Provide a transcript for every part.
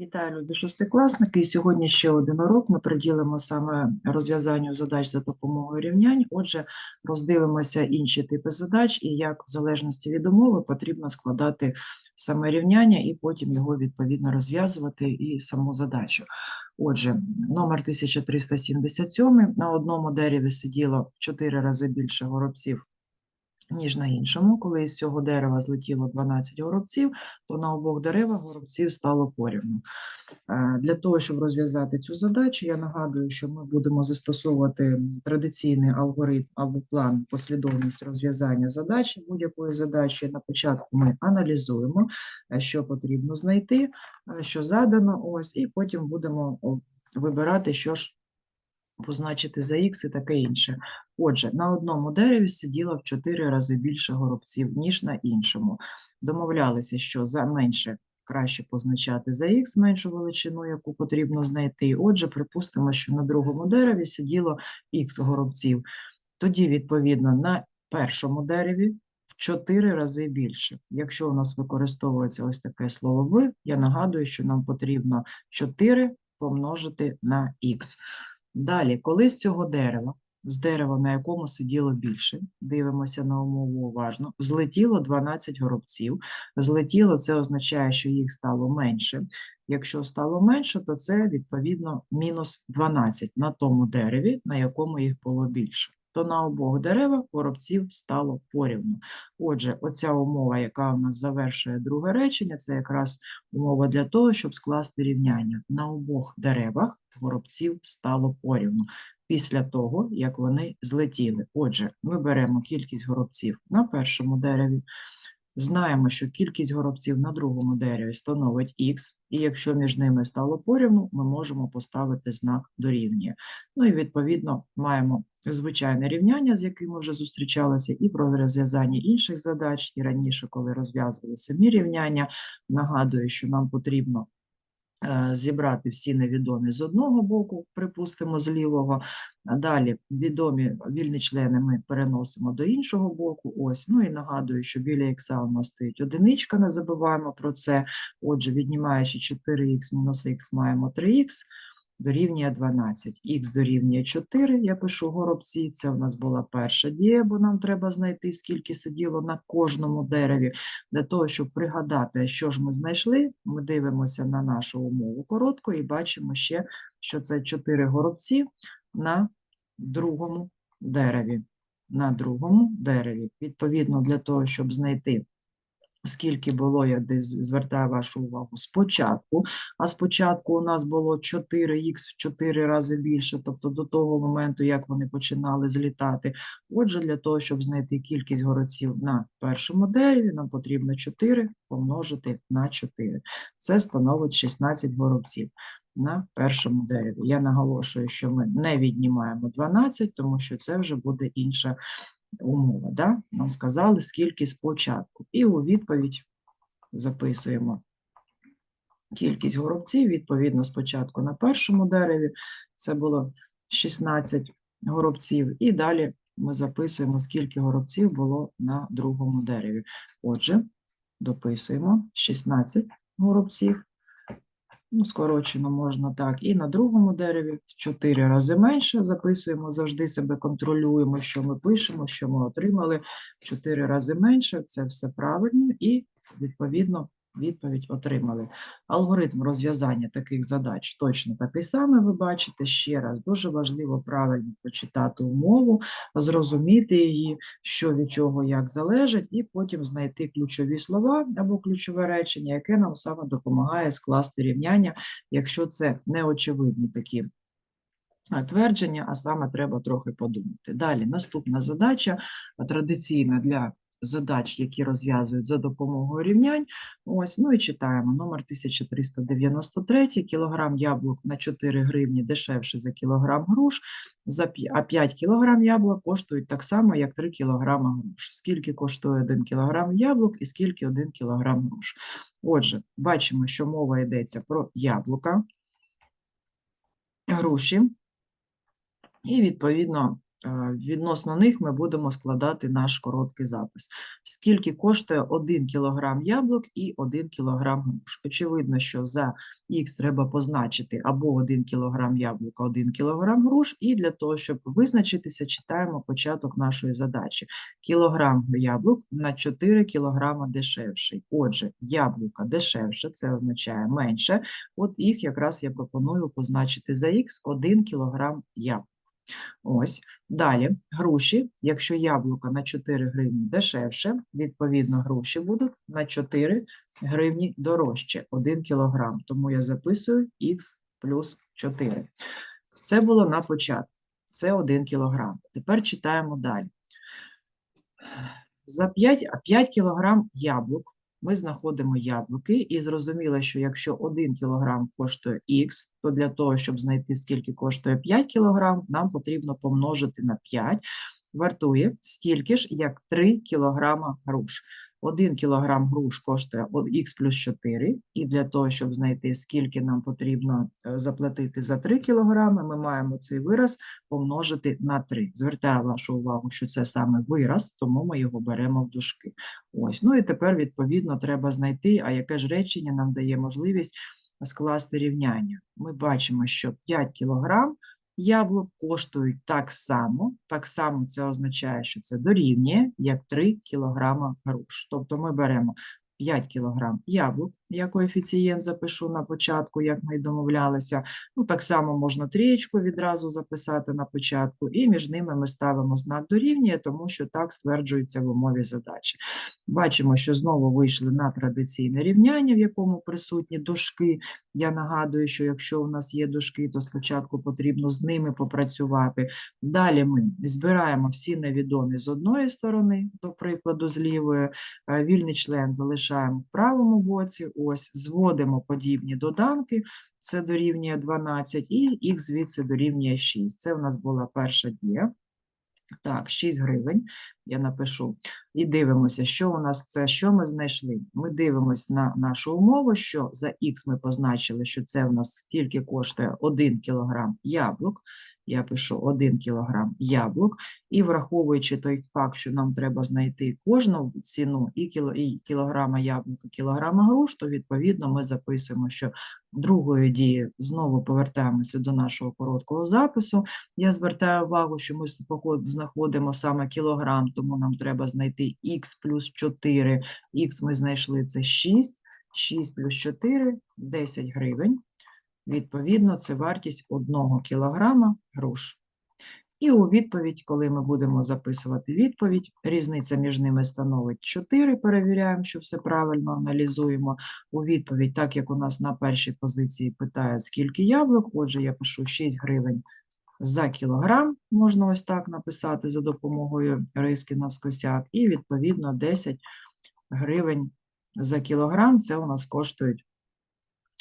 Вітаю, любі шостикласники. І сьогодні ще один урок. Ми приділимо саме розв'язанню задач за допомогою рівнянь. Отже, роздивимося інші типи задач і як в залежності від умови потрібно складати саме рівняння і потім його відповідно розв'язувати і саму задачу. Отже, номер 1377 на одному дереві сиділо в 4 рази більше горобців, ніж на іншому. Коли із цього дерева злетіло 12 горобців, то на обох деревах горобців стало порівну. Е, Для того, щоб розв'язати цю задачу, я нагадую, що ми будемо застосовувати традиційний алгоритм або план, послідовність розв'язання задачі, будь-якої задачі. На початку ми аналізуємо, е, що потрібно знайти, е, що задано, ось, і потім будемо вибирати, що ж позначити за х і таке інше. Отже, на одному дереві сиділо в 4 рази більше горобців, ніж на іншому. Домовлялися, що за менше краще позначати за х меншу величину, яку потрібно знайти. Отже, припустимо, що на другому дереві сиділо х горобців. Тоді, відповідно, на першому дереві в 4 рази більше. Якщо у нас використовується ось таке слово «ви», я нагадую, що нам потрібно 4 помножити на х. Далі, коли з цього дерева, з дерева, на якому сиділо більше, дивимося на умову уважно, злетіло 12 горобців. Злетіло це означає, що їх стало менше. Якщо стало менше, то це відповідно мінус 12 на тому дереві, на якому їх було більше. То на обох деревах горобців стало порівну. Отже, оця умова, яка у нас завершує друге речення, це якраз умова для того, щоб скласти рівняння. На обох деревах горобців стало порівну після того, як вони злетіли. Отже, ми беремо кількість горобців на першому дереві, знаємо, що кількість горобців на другому дереві становить х, і якщо між ними стало порівну, ми можемо поставити знак дорівнює. Ну і відповідно маємо звичайне рівняння, з яким ми вже зустрічалися, і про розв'язання інших задач, і раніше, коли розв'язували самі рівняння, нагадую, що нам потрібно е, зібрати всі невідомі з одного боку, припустимо, з лівого. Далі відомі вільні члени ми переносимо до іншого боку. Ось, ну і нагадую, що біля х у нас стоїть одиничка, не забуваємо про це. Отже, віднімаючи 4х мінус х, маємо 3х, дорівнює 12. х дорівнює 4, я пишу горобці, це в нас була перша дія, бо нам треба знайти, скільки сиділо на кожному дереві. Для того, щоб пригадати, що ж ми знайшли, ми дивимося на нашу умову коротко і бачимо ще, що це 4 горобці на другому дереві. На другому дереві. Відповідно, для того, щоб знайти, скільки було, я десь звертаю вашу увагу, спочатку, а спочатку у нас було 4х в 4 рази більше, тобто до того моменту, як вони починали злітати. Отже, для того, щоб знайти кількість городців на першому дереві, нам потрібно 4 помножити на 4. Це становить 16 горобців на першому дереві. Я наголошую, що ми не віднімаємо 12, тому що це вже буде інша умова. Да? Нам сказали, скільки спочатку. І у відповідь записуємо кількість горобців, відповідно, спочатку на першому дереві це було 16 горобців, і далі ми записуємо, скільки горобців було на другому дереві. Отже, дописуємо 16 горобців ну, скорочено можна так, і на другому дереві в 4 рази менше. Записуємо, завжди себе контролюємо, що ми пишемо, що ми отримали. В 4 рази менше, це все правильно, і відповідно відповідь отримали. Алгоритм розв'язання таких задач точно такий самий, ви бачите, ще раз, дуже важливо правильно прочитати умову, зрозуміти її, що від чого як залежить, і потім знайти ключові слова або ключове речення, яке нам саме допомагає скласти рівняння, якщо це неочевидні такі твердження, а саме треба трохи подумати. Далі, наступна задача традиційна для задач, які розв'язують за допомогою рівнянь. Ось, ну і читаємо. Номер 1393, кілограм яблук на 4 гривні дешевше за кілограм груш, а 5 кілограм яблук коштують так само, як 3 кілограма груш. Скільки коштує 1 кілограм яблук і скільки 1 кілограм груш. Отже, бачимо, що мова йдеться про яблука, груші, і відповідно відносно них ми будемо складати наш короткий запис. Скільки коштує 1 кг яблук і 1 кг груш? Очевидно, що за х треба позначити або 1 кг яблука, 1 кг груш, і для того, щоб визначитися, читаємо початок нашої задачі. Кілограм яблук на 4 кг дешевший. Отже, яблука дешевше, це означає менше. От їх якраз я пропоную позначити за х 1 кг яблук. Ось. Далі груші, якщо яблука на 4 гривні дешевше, відповідно, груші будуть на 4 гривні дорожче 1 кг. Тому я записую х плюс 4. Це було на початку. Це 1 кг. Тепер читаємо далі. За 5, 5 кг яблук ми знаходимо яблуки, і зрозуміло, що якщо 1 кг коштує х, то для того, щоб знайти, скільки коштує 5 кг, нам потрібно помножити на 5, вартує стільки ж, як 3 кг груш. 1 кг груш коштує х плюс 4, і для того, щоб знайти, скільки нам потрібно е, заплатити за 3 кг, ми маємо цей вираз помножити на 3. Звертаю вашу увагу, що це саме вираз, тому ми його беремо в дужки. Ось, ну і тепер, відповідно, треба знайти, а яке ж речення нам дає можливість скласти рівняння. Ми бачимо, що 5 кг яблук коштують так само, так само це означає, що це дорівнює, як 3 кг груш. Тобто ми беремо 5 кг яблук, я коефіцієнт запишу на початку, як ми й домовлялися. Ну, так само можна трієчку відразу записати на початку, і між ними ми ставимо знак дорівнює, тому що так стверджується в умові задачі. Бачимо, що знову вийшли на традиційне рівняння, в якому присутні дужки. Я нагадую, що якщо у нас є дужки, то спочатку потрібно з ними попрацювати. Далі ми збираємо всі невідомі з одної сторони, до прикладу, з лівої, е, вільний член залишаємо в правому боці, ось зводимо подібні доданки, це дорівнює 12, і х звідси дорівнює 6. Це у нас була перша дія. Так, 6 гривень я напишу. І дивимося, що у нас це, що ми знайшли. Ми дивимося на нашу умову, що за х ми позначили, що це у нас скільки коштує 1 кг яблук. Я пишу 1 кг яблук, і враховуючи той факт, що нам треба знайти кожну ціну і, кіло, і кілограма яблука, кілограма груш, то відповідно ми записуємо, що другою дією знову повертаємося до нашого короткого запису. Я звертаю увагу, що ми знаходимо саме кілограм, тому нам треба знайти х плюс 4. Х ми знайшли це 6, 6 плюс 4 – 10 гривень. Відповідно, це вартість 1 кілограма груш. І у відповідь, коли ми будемо записувати відповідь, різниця між ними становить 4, перевіряємо, що все правильно аналізуємо. У відповідь, так як у нас на першій позиції питають, скільки яблук, отже, я пишу 6 гривень за кілограм, можна ось так написати за допомогою риски навскосяк, і відповідно 10 гривень за кілограм, це у нас коштують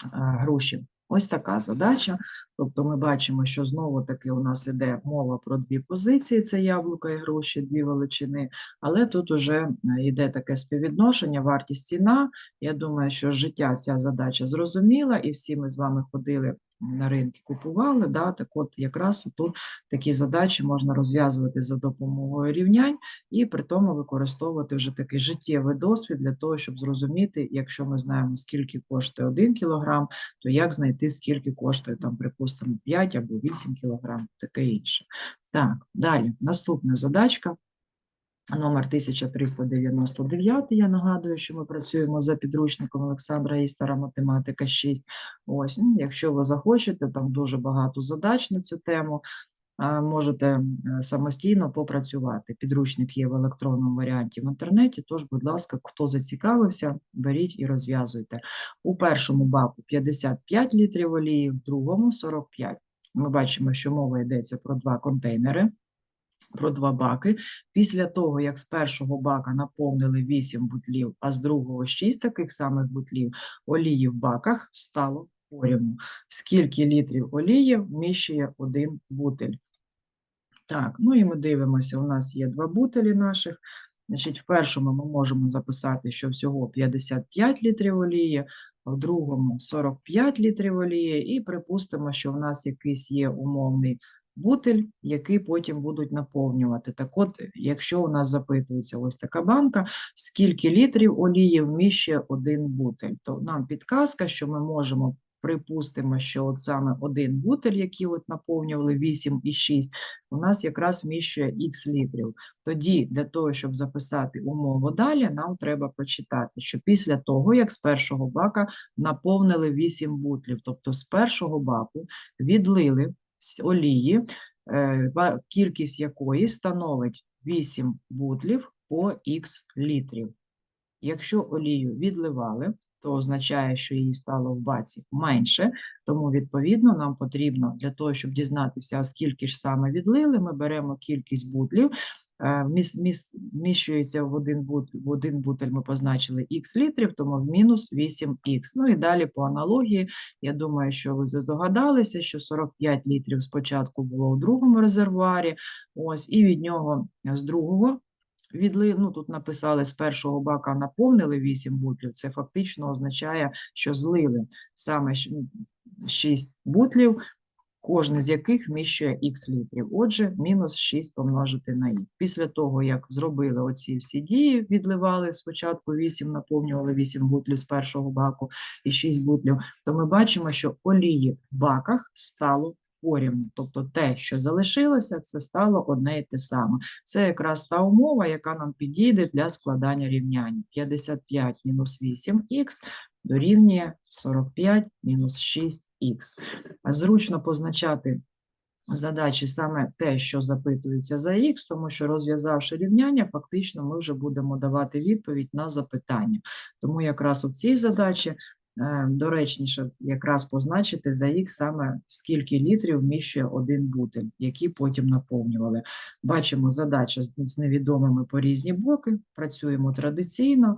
е, гроші. Ось така задача. Тобто ми бачимо, що знову таки у нас іде мова про дві позиції: це яблука і гроші, дві величини. Але тут уже йде таке співвідношення, вартість ціна. Я думаю, що життя ця задача зрозуміла, і всі ми з вами ходили на ринки, купували. Да? Так от якраз тут такі задачі можна розв'язувати за допомогою рівнянь і при тому використовувати вже такий життєвий досвід для того, щоб зрозуміти, якщо ми знаємо, скільки коштує 1 кілограм, то як знайти, скільки коштує, там, припустимо, 5 або 8 кілограм, таке інше. Так, далі, наступна задачка. Номер 1399, я нагадую, що ми працюємо за підручником Олександра Істера «Математика 6». Ось, ну, якщо ви захочете, там дуже багато задач на цю тему, можете е, самостійно попрацювати. Підручник є в електронному варіанті в інтернеті, тож, будь ласка, хто зацікавився, беріть і розв'язуйте. У першому баку 55 літрів олії, в другому 45. Ми бачимо, що мова йдеться про два контейнери, про два баки. Після того, як з першого бака наповнили 8 бутлів, а з другого 6 таких самих бутлів, олії в баках стало порівну. Скільки літрів олії вміщує один бутель? Так, ну і ми дивимося, у нас є два бутелі наших. Значить, в першому ми можемо записати, що всього 55 літрів олії, в другому 45 літрів олії, і припустимо, що в нас якийсь є умовний бутиль, який потім будуть наповнювати. Так от, якщо у нас запитується ось така банка, скільки літрів олії вміщує один бутиль, то нам підказка, що ми можемо припустимо, що от саме один бутиль, який от наповнювали 8,6, у нас якраз вміщує х літрів. Тоді для того, щоб записати умову далі, нам треба прочитати, що після того, як з першого бака наповнили 8 бутлів, тобто з першого баку відлили олії, е, кількість якої становить 8 бутлів по х літрів. Якщо олію відливали, то означає, що її стало в баці менше, тому, відповідно, нам потрібно для того, щоб дізнатися, скільки ж саме відлили, ми беремо кількість бутлів, вміщується в один, бут, в один бутель, ми позначили х літрів, тому в мінус 8х. Ну і далі по аналогії, я думаю, що ви здогадалися, що 45 літрів спочатку було у другому резервуарі, ось, і від нього е, з другого Відли, ну тут написали з першого бака наповнили 8 бутлів, це фактично означає, що злили саме 6 бутлів, кожен з яких вміщує х літрів. Отже, мінус 6 помножити на х. Після того, як зробили оці всі дії, відливали спочатку 8, наповнювали 8 бутлів з першого баку і 6 бутлів, то ми бачимо, що олії в баках стало порівну. Тобто те, що залишилося, це стало одне і те саме. Це якраз та умова, яка нам підійде для складання рівняння. 55 мінус 8х дорівнює 45 мінус 6х. Зручно позначати задачі саме те, що запитується за х, тому що розв'язавши рівняння, фактично ми вже будемо давати відповідь на запитання. Тому якраз у цій задачі е, доречніше якраз позначити за х саме скільки літрів вміщує один бутиль, які потім наповнювали. Бачимо задача з невідомими по різні боки, працюємо традиційно.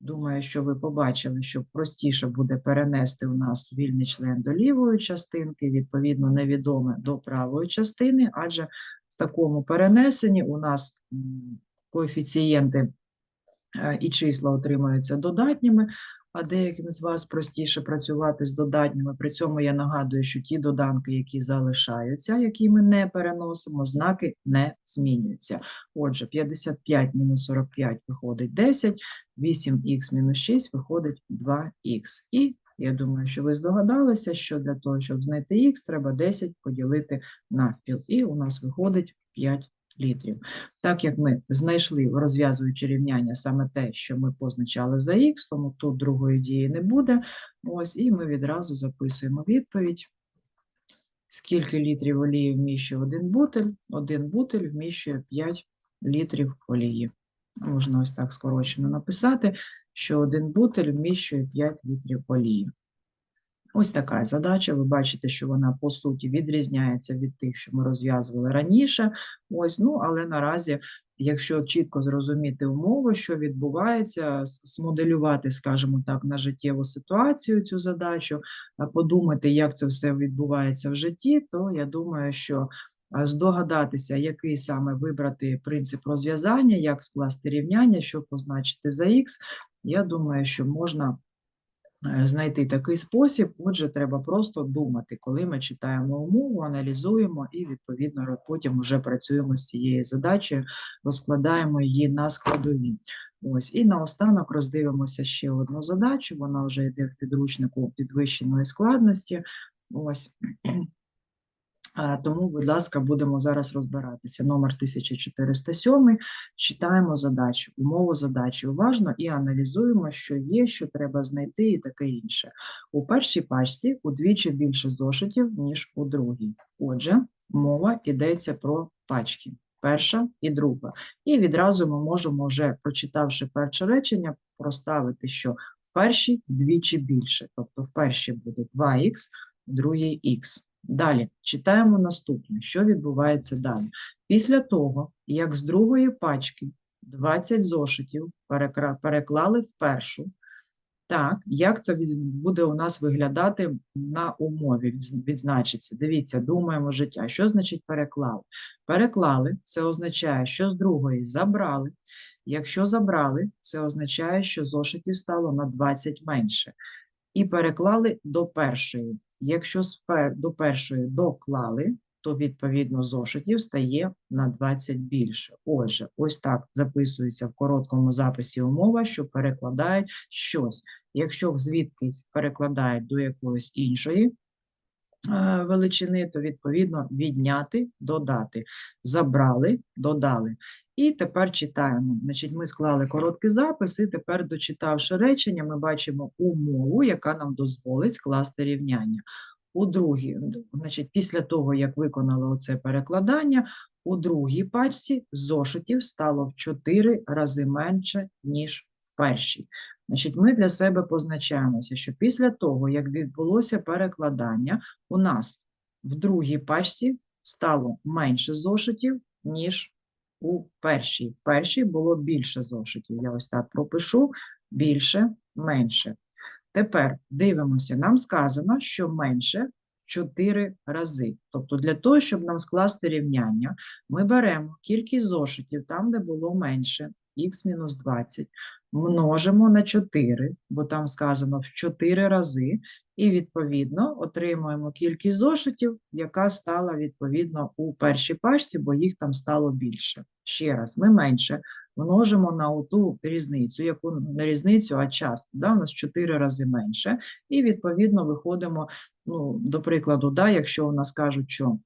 Думаю, що ви побачили, що простіше буде перенести у нас вільний член до лівої частинки, відповідно, невідоме до правої частини, адже в такому перенесенні у нас коефіцієнти е, і числа отримуються додатніми, а деяким з вас простіше працювати з додатніми. При цьому я нагадую, що ті доданки, які залишаються, які ми не переносимо, знаки не змінюються. Отже, 55 мінус 45 виходить 10, 8х мінус 6 виходить 2х. І я думаю, що ви здогадалися, що для того, щоб знайти х, треба 10 поділити навпіл. І у нас виходить 5 літрів. Так як ми знайшли, розв'язуючи рівняння, саме те, що ми позначали за х, тому тут другої дії не буде. Ось, і ми відразу записуємо відповідь. Скільки літрів олії вміщує один бутиль? Один бутиль вміщує 5 літрів олії. Можна ось так скорочено написати, що один бутиль вміщує 5 літрів олії. Ось така задача. Ви бачите, що вона по суті відрізняється від тих, що ми розв'язували раніше. Ось, ну, але наразі, якщо чітко зрозуміти умови, що відбувається, смоделювати, скажімо так, на життєву ситуацію цю задачу, подумати, як це все відбувається в житті, то я думаю, що здогадатися, який саме вибрати принцип розв'язання, як скласти рівняння, що позначити за х, я думаю, що можна знайти такий спосіб. Отже, треба просто думати, коли ми читаємо умову, аналізуємо і, відповідно, потім вже працюємо з цією задачею, розкладаємо її на складові. Ось, і наостанок роздивимося ще одну задачу, вона вже йде в підручнику підвищеної складності. Ось. Тому, будь ласка, будемо зараз розбиратися. Номер 1407. Читаємо задачу, умову задачі уважно і аналізуємо, що є, що треба знайти і таке інше. У першій пачці удвічі більше зошитів, ніж у другій. Отже, мова йдеться про пачки. Перша і друга. І відразу ми можемо, вже прочитавши перше речення, проставити, що в першій вдвічі більше. Тобто в першій буде 2х, в другій х. Далі читаємо наступне, що відбувається далі. Після того, як з другої пачки 20 зошитів переклали в першу, так, як це буде у нас виглядати на умові, відзначиться. Дивіться, думаємо життя. Що значить переклали? Переклали, це означає, що з другої забрали. Якщо забрали, це означає, що зошитів стало на 20 менше. І переклали до першої. Якщо до першої доклали, то відповідно зошитів стає на 20 більше. Отже, ось так записується в короткому записі умова, що перекладають щось. Якщо звідкись перекладають до якоїсь іншої е, величини, то відповідно відняти, додати. Забрали, додали. І тепер читаємо. Значить, ми склали короткий запис, і тепер, дочитавши речення, ми бачимо умову, яка нам дозволить скласти рівняння. У другій, значить, після того, як виконали оце перекладання, у другій пачці зошитів стало в 4 рази менше, ніж в першій. Значить, ми для себе позначаємося, що після того, як відбулося перекладання, у нас в другій пачці стало менше зошитів, ніж у першій. В першій було більше зошитів. Я ось так пропишу: більше, менше. Тепер дивимося, нам сказано, що менше в 4 рази. Тобто для того, щоб нам скласти рівняння, ми беремо кількість зошитів там, де було менше, х-20, множимо на 4, бо там сказано в 4 рази, і відповідно отримуємо кількість зошитів, яка стала відповідно у першій пачці, бо їх там стало більше. Ще раз, ми менше множимо на ту різницю, яку не різницю, а частку. Да? У нас 4 рази менше. І відповідно виходимо, ну, до прикладу, да, якщо у нас кажуть, що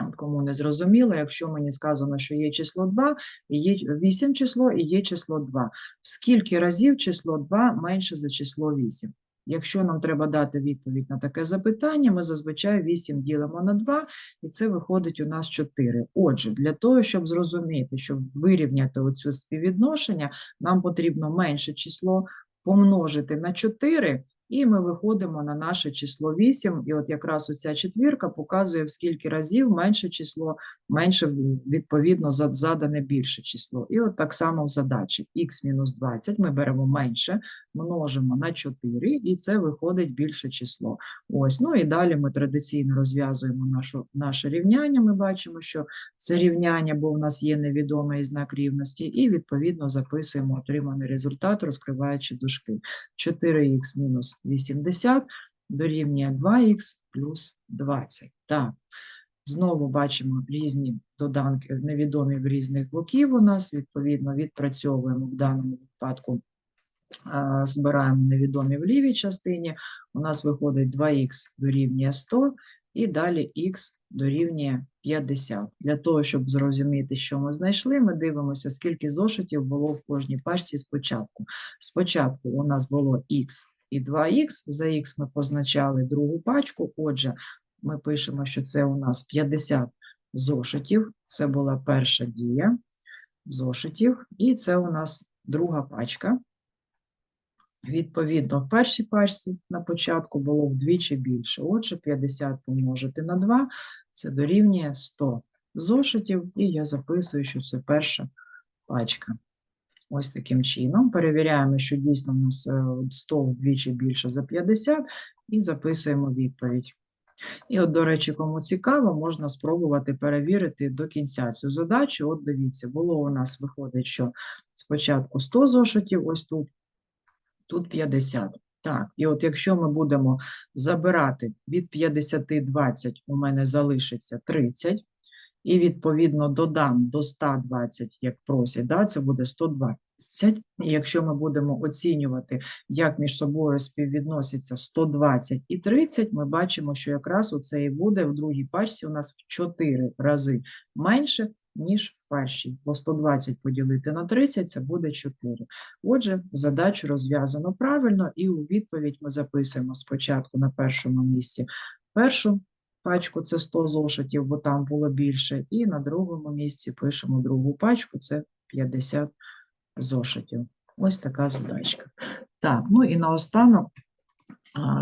от кому не зрозуміло, якщо мені сказано, що є число 2, і є 8 число і є число 2. В скільки разів число 2 менше за число 8? Якщо нам треба дати відповідь на таке запитання, ми зазвичай 8 ділимо на 2, і це виходить у нас 4. Отже, для того, щоб зрозуміти, щоб вирівняти оцю співвідношення, нам потрібно менше число помножити на 4, і ми виходимо на наше число 8. І от якраз оця четвірка показує, в скільки разів менше число, менше відповідно задане більше число. І от так само в задачі х-20 ми беремо менше, множимо на 4, і це виходить більше число. Ось, ну і далі ми традиційно розв'язуємо нашу, наше рівняння. Ми бачимо, що це рівняння, бо в нас є невідомий знак рівності, і відповідно записуємо отриманий результат, розкриваючи дужки. 4х мінус 80 дорівнює 2х плюс 20. Так. Знову бачимо різні доданки, невідомі в різних боків у нас, відповідно, відпрацьовуємо в даному випадку збираємо невідомі в лівій частині, у нас виходить 2х дорівнює 100, і далі х дорівнює 50. Для того, щоб зрозуміти, що ми знайшли, ми дивимося, скільки зошитів було в кожній пачці спочатку. Спочатку у нас було х і 2х, за х ми позначали другу пачку, отже, ми пишемо, що це у нас 50 зошитів, це була перша дія зошитів, і це у нас друга пачка. Відповідно, в першій пачці на початку було вдвічі більше. Отже, 50 помножити на 2 – це дорівнює 100 зошитів, і я записую, що це перша пачка. Ось таким чином. Перевіряємо, що дійсно в нас е, 100 вдвічі більше за 50, і записуємо відповідь. І от, до речі, кому цікаво, можна спробувати перевірити до кінця цю задачу. От дивіться, було у нас виходить, що спочатку 100 зошитів, ось тут, тут 50. Так, і от якщо ми будемо забирати від 50 20, у мене залишиться 30, і відповідно додам до 120, як просять, да, це буде 120. І якщо ми будемо оцінювати, як між собою співвідносяться 120 і 30, ми бачимо, що якраз оце і буде в другій пачці у нас в 4 рази менше, ніж в першій. Бо 120 поділити на 30 – це буде 4. Отже, задачу розв'язано правильно, і у відповідь ми записуємо спочатку на першому місці першу пачку, це 100 зошитів, бо там було більше, і на другому місці пишемо другу пачку, це 50 зошитів. Ось така задачка. Так, ну і наостанок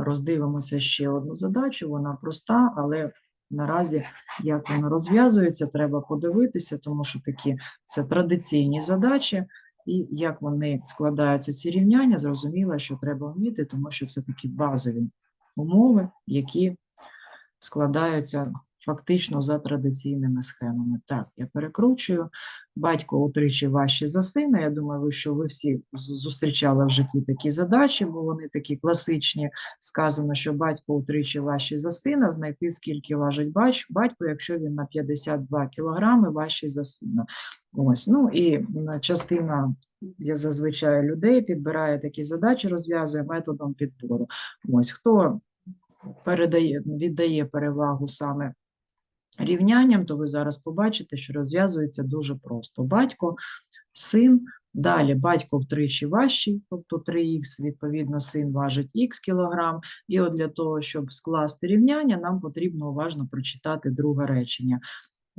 роздивимося ще одну задачу, вона проста, але наразі, як вона розв'язується, треба подивитися, тому що такі це традиційні задачі, і як вони складаються ці рівняння, зрозуміло, що треба вміти, тому що це такі базові умови, які складаються фактично за традиційними схемами. Так, я перекручую. Батько утричі важчий за сина. Я думаю, що ви всі зустрічали в житті такі задачі, бо вони такі класичні. Сказано, що батько утричі важчий за сина, знайти скільки важить батько, якщо він на 52 кілограми важчий за сина. Ось, ну і частина я зазвичай людей підбирає такі задачі, розв'язує методом підбору. Ось хто передає, віддає перевагу саме рівнянням, то ви зараз побачите, що розв'язується дуже просто. Батько, син, далі батько втричі важчий, тобто 3х, відповідно, син важить х кілограм. І от для того, щоб скласти рівняння, нам потрібно уважно прочитати друге речення.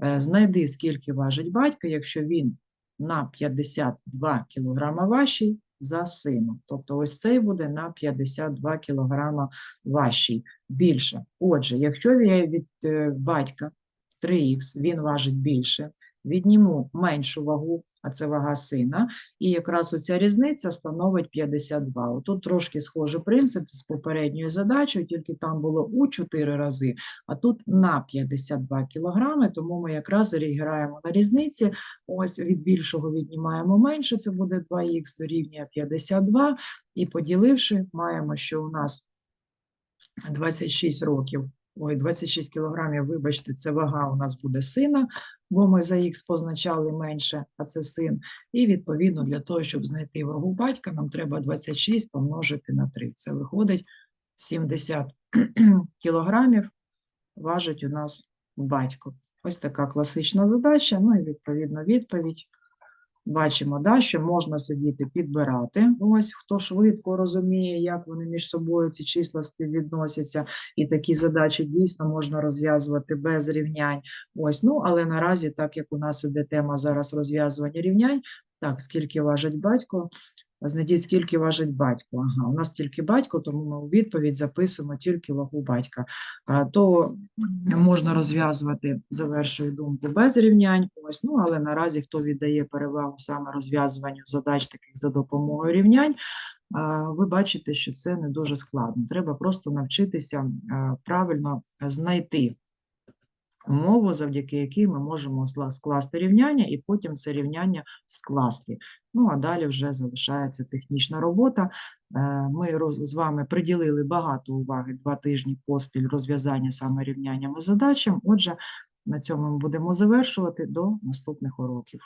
Е, Знайди, скільки важить батько, якщо він на 52 кілограма важчий за сином. Тобто ось цей буде на 52 кілограма важчий більше. Отже, якщо я від е, батька 3х, він важить більше, відніму меншу вагу, а це вага сина, і якраз оця різниця становить 52. Отут трошки схожий принцип з попередньою задачею, тільки там було у 4 рази, а тут на 52 кілограми, тому ми якраз граємо на різниці. Ось від більшого віднімаємо менше, це буде 2х дорівнює 52, і поділивши, маємо, що у нас 26 років, ой, 26 кілограмів, вибачте, це вага у нас буде сина, бо ми за х позначали менше, а це син. І відповідно для того, щоб знайти вагу батька, нам треба 26 помножити на 3. Це виходить 70 кілограмів важить у нас батько. Ось така класична задача, ну і відповідно відповідь. Бачимо, да, що можна сидіти підбирати. Ось хто швидко розуміє, як вони між собою ці числа співвідносяться, і такі задачі дійсно можна розв'язувати без рівнянь. Ось, ну але наразі, так як у нас іде тема зараз розв'язування рівнянь, так, скільки важить батько, знайдіть, скільки важить батько. Ага, у нас тільки батько, тому ми у відповідь записуємо тільки вагу батька. А, то можна розв'язувати, завершую думку, без рівнянь. Ось, ну, але наразі хто віддає перевагу саме розв'язуванню задач таких за допомогою рівнянь, ви бачите, що це не дуже складно. Треба просто навчитися правильно знайти умову, завдяки якій ми можемо скласти рівняння і потім це рівняння скласти. Ну, а далі вже залишається технічна робота. Е, Ми з вами приділили багато уваги два тижні поспіль розв'язання саме рівняннями задачам. Отже, на цьому ми будемо завершувати до наступних уроків.